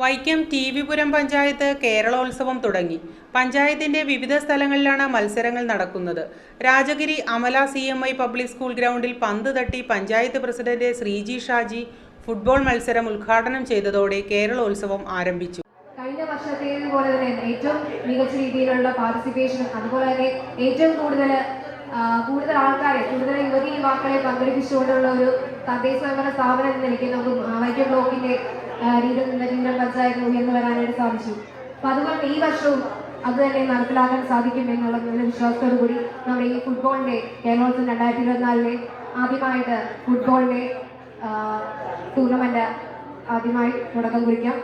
വൈക്കം ടി വിപുരം പഞ്ചായത്ത് കേരളോത്സവം തുടങ്ങി. പഞ്ചായത്തിന്റെ വിവിധ സ്ഥലങ്ങളിലാണ് മത്സരങ്ങൾ നടക്കുന്നത്. Rajagiri Amala C M I public school ഗ്രൗണ്ടിൽ പന്ത് തട്ടി പഞ്ചായത്ത് പ്രസിഡന്റ് ശ്രീജി ഷാജി ഫുട്ബോൾ മത്സരം ഉദ്ഘാടനം ചെയ്തതോടെ കേരളോത്സവം ആരംഭിച്ചു. കഴിഞ്ഞ വർഷത്തേതുപോലെ തന്നെ ഏറ്റവും മികച്ച രീതിയിലുള്ള പാർട്ടിസിപ്പേഷൻ അതുപോലെ തന്നെ ഏറ്റവും കൂടുതൽ കൂടുതൽ ആൾക്കാരെ കൂടുതൽ യുവതി യുവാക്കളെ പങ്കെടുപ്പിച്ചുകൊണ്ടുള്ള ഒരു തദ്ദേശ സ്വയംഭരണ സ്ഥാപനം എന്ന നിലയ്ക്ക് നമുക്ക് വൈക്കം ബ്ലോക്കിന്റെ രീതിയിൽ നിന്ന് ജില്ലാ പഞ്ചായത്ത് ഉയർന്നു വരാനായിട്ട് സാധിച്ചു. അപ്പൊ അതുകൊണ്ട് ഈ വർഷവും അത് തന്നെ നടപ്പിലാക്കാൻ സാധിക്കും എന്നുള്ള ഒരു വിശ്വാസത്തോടു കൂടി നമ്മുടെ ഈ ഫുട്ബോളിന്റെ കേരളോത്സവം രണ്ടായിരത്തി ഇരുപത്തിനാലിലെ ആദ്യമായിട്ട് ഫുട്ബോളിന്റെ ടൂർണമെന്റ് ആദ്യമായി തുടക്കം കുറിക്കാം.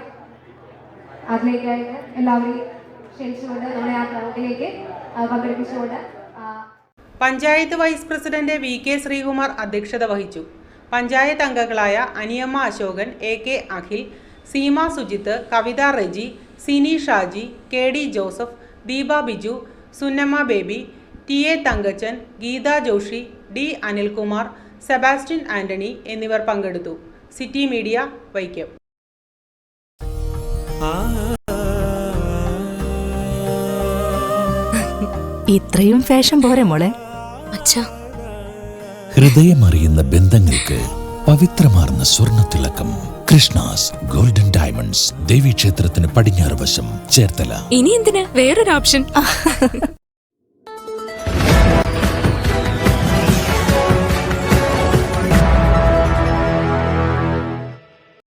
അതിലേക്കായിട്ട് എല്ലാവരെയും ക്ഷണിച്ചുകൊണ്ട് നമ്മുടെ ആ ഗ്രൗണ്ടിലേക്ക് പങ്കെടുപ്പിച്ചുകൊണ്ട് panchayat vice president V K Sreekumar അധ്യക്ഷത വഹിച്ചു. പഞ്ചായത്ത് അംഗങ്ങളായ Aniyamma Ashokan A K Akhil Seema Sujith Kavitha Reji Sini Shaji K D Joseph Deepa Biju Sunnamma Baby T A Thankachan Geetha Joshi D Anilkumar Sebastian Antony എന്നിവർ പങ്കെടുത്തു. City media Vaikom. ഇത്രയും fashion പോരെ മോളെ. ഹൃദയമറിയുന്ന ബന്ധങ്ങൾക്ക് പവിത്രമാർന്ന സ്വർണത്തിളക്കം Krishnas golden diamonds ദേവീക്ഷേത്രത്തിന് പടിഞ്ഞാറ് വശം. ചേർത്തല. ഇനി എന്തിനാ? വേറൊരു ഓപ്ഷൻ.